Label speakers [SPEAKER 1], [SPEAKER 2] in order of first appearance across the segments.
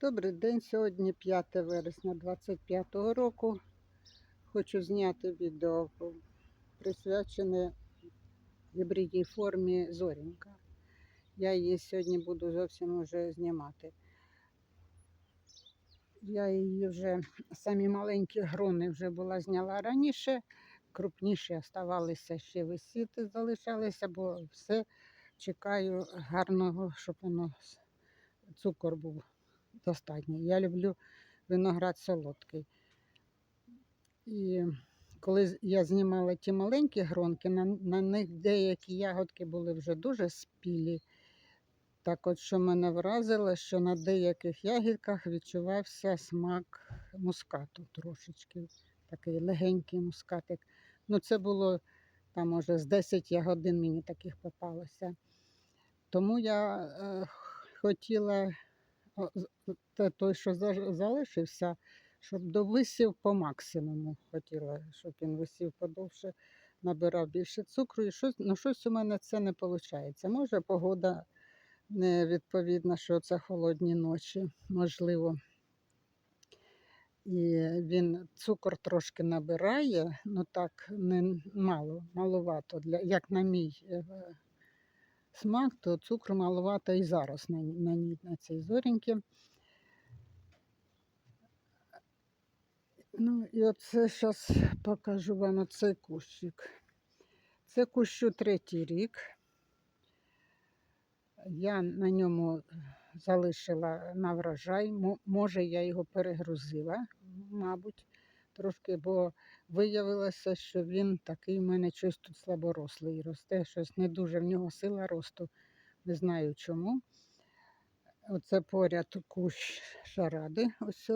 [SPEAKER 1] Добрий день, сьогодні 5 вересня 25 року. Хочу зняти відео присвячене гібридній формі Зорінка. Я її сьогодні буду зовсім вже знімати. Я її вже самі маленькі грони вже була зняла раніше, крупніші оставалися ще висіти, залишалися, бо все чекаю гарного, щоб воно цукор був достатній. Я люблю виноград солодкий. І коли я знімала ті маленькі гронки, на, на них деякі ягодки були вже дуже спілі. Так от, що мене вразило, що на деяких ягідках відчувався смак мускату трошечки. Такий легенький мускатик. Ну, це було там, може, з 10 ягодин мені таких попалося. Тому я е, хотіла той, що залишився, щоб довисів по максимуму. Хотіла, щоб він висів подовше, набирав більше цукру. І щось, ну, щось у мене це не виходить. Може, погода не відповідна, що це холодні ночі, можливо. І він цукор трошки набирає, ну так не мало, маловато. Для, як на мій е, смак, то цукру маловато і зараз на, на, ній, на цій зоріньці. Ну і оце зараз покажу вам оцей кущик. Це кущу третій рік. Я на ньому залишила на врожай. Може, я його перегрузила, мабуть, трошки, бо виявилося, що він такий в мене щось тут слаборослий росте, щось не дуже в нього сила росту. Не знаю чому. Оце поряд кущ шаради. Ось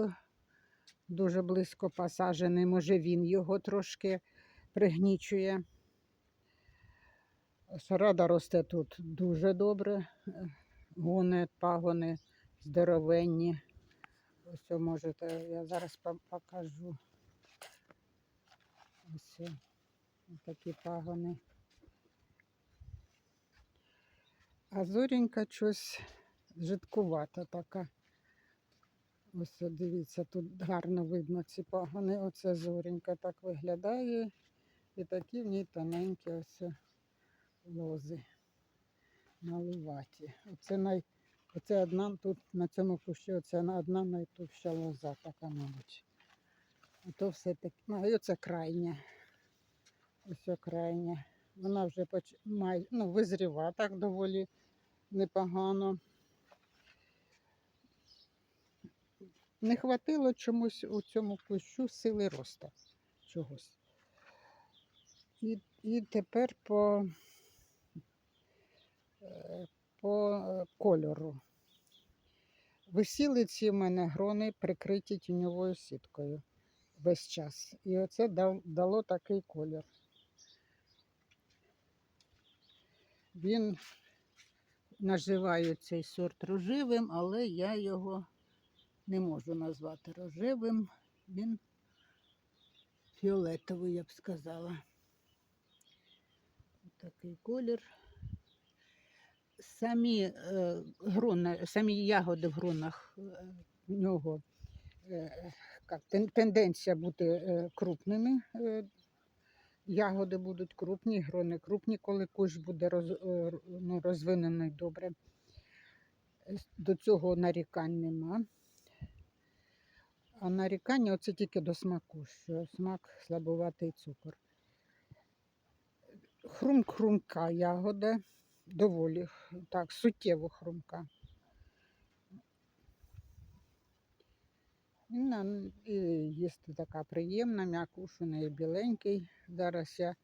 [SPEAKER 1] дуже близько посаджений. Може, він його трошки пригнічує. Шарада росте тут дуже добре. Гони, пагони здоровенні. Ось можете, я зараз покажу. Ось такі пагони. А зорінька щось жидкувата така. Ось дивіться, тут гарно видно ці пагони. Оце зорінька так виглядає. І такі в ній тоненькі ось лози малуваті. Оце, най... оце одна тут на цьому кущі, оце одна найтовща лоза, така, мабуть. А то все таке. Ну, оце крайня. Ось крайня. Вона вже поч... май... ну, визріва так доволі непогано. Не хватило чомусь у цьому кущу сили росту чогось. І, і тепер по, е, по е, кольору. Висіли ці в мене грони, прикриті тіньовою сіткою весь час. І оце дало такий колір. Він називає цей сорт рожевим, але я його не можу назвати рожевим. Він фіолетовий, я б сказала. Такий колір. Самі, е, грона, самі ягоди в гронах е, в нього е, тен- тенденція бути е, крупними. Е, ягоди будуть крупні, грони крупні, коли кущ буде роз, е, ну, розвинений добре. До цього нарікань нема. А нарікання оце тільки до смаку, що смак слабуватий цукор. Хрум-хрумка ягода, доволі так, суттєво хрумка. І І їсти така приємна, м'якушений, біленький. Зараз я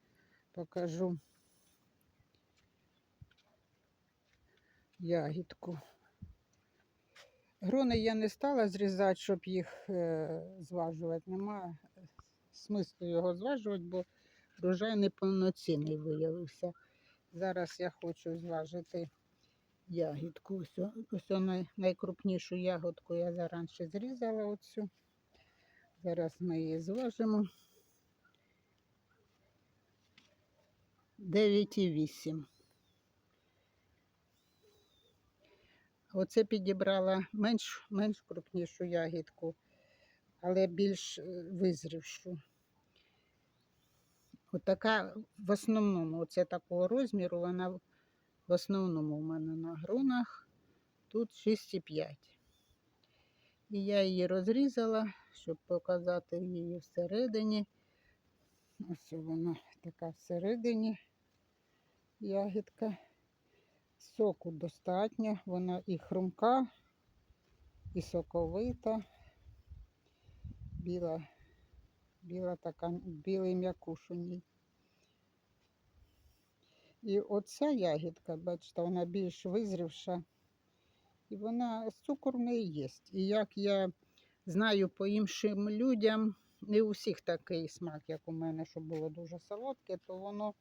[SPEAKER 1] покажу ягідку. Грони я не стала зрізати, щоб їх е, зважувати. Немає смислу його зважувати, бо врожай неповноцінний виявився. Зараз я хочу зважити ягідку. Ось, ось най, найкрупнішу ягодку я заранше зрізала оцю. Зараз ми її зважимо. 9,8. Оце підібрала менш, менш крупнішу ягідку, але більш е, визрівшу. Отака в основному, оце такого розміру, вона в основному в мене на гронах. Тут 6,5. І я її розрізала, щоб показати її всередині. Ось вона така всередині ягідка. Соку достатньо, вона і хрумка, і соковита, біла, біла така, білий м'якуш у ній. І оця ягідка, бачите, вона більш визрівша, і вона цукор в є. І як я знаю по іншим людям, не у всіх такий смак, як у мене, що було дуже солодке, то воно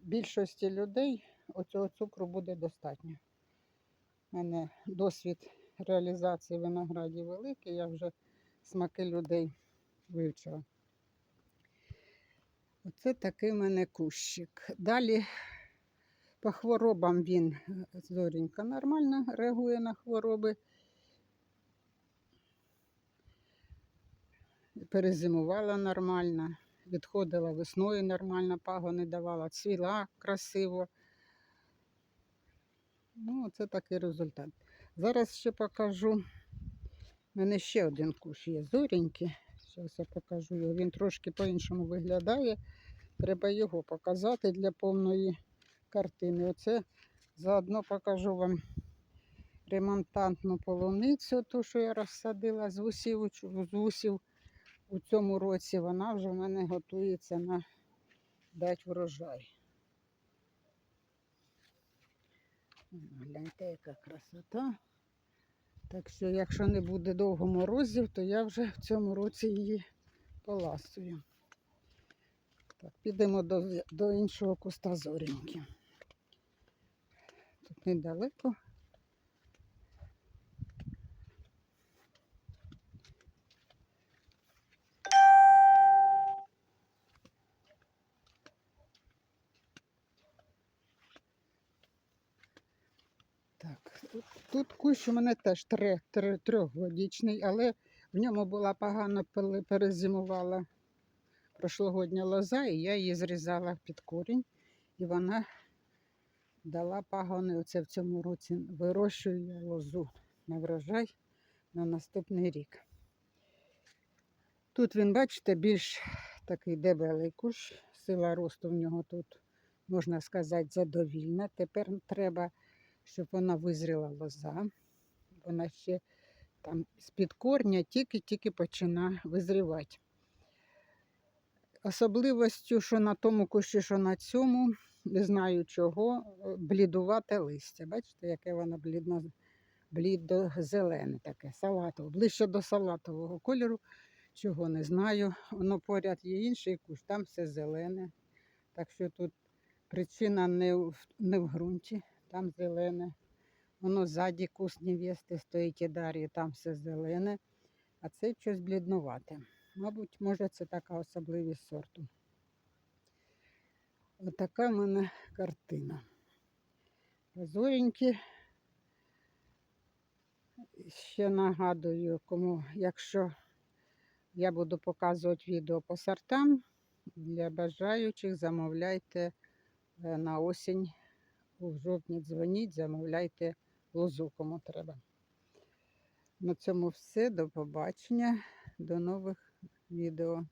[SPEAKER 1] більшості людей оцього цукру буде достатньо. У мене досвід реалізації виноградів великий, я вже смаки людей вивчила. Оце такий в мене кущик. Далі по хворобам він зорінька нормально реагує на хвороби. Перезимувала нормально, відходила весною нормально, пагони давала, цвіла красиво. Ну, це такий результат. Зараз ще покажу. У мене ще один кущ є зоріньки. Зараз я покажу його. Він трошки по-іншому виглядає. Треба його показати для повної картини. Оце заодно покажу вам ремонтантну полуницю, ту, що я розсадила з вусів, з вусів у цьому році. Вона вже в мене готується на дати врожай. Гляньте, яка красота. Так що, якщо не буде довго морозів, то я вже в цьому році її поласую. Так, підемо до, до іншого куста зоріньки. Тут недалеко. Так, тут, кущ у мене теж три, трьохгодічний, але в ньому була погано перезимувала прошлогодня лоза, і я її зрізала під корінь, і вона дала пагони. Оце в цьому році вирощую лозу на врожай на наступний рік. Тут він, бачите, більш такий дебелий кущ, сила росту в нього тут, можна сказати, задовільна. Тепер треба, щоб вона визріла лоза. Вона ще там з-під корня тільки-тільки починає визрівати. Особливостю, що на тому кущі, що на цьому, не знаю чого, блідувате листя. Бачите, яке воно блідно, блідо-зелене таке, салатове, ближче до салатового кольору. Чого не знаю. Воно поряд є інший кущ, там все зелене. Так що тут причина не в, не в ґрунті, там зелене. Воно ззаді куст невести стоїть і дарі, там все зелене, а це щось бліднувате. Мабуть, може, це така особливість сорту. Отака в мене картина. Зоренькі. Ще нагадую, кому, якщо я буду показувати відео по сортам, для бажаючих замовляйте е, на осінь. У жовтні дзвоніть, замовляйте лозу, кому треба. На цьому все. До побачення, до нових відео.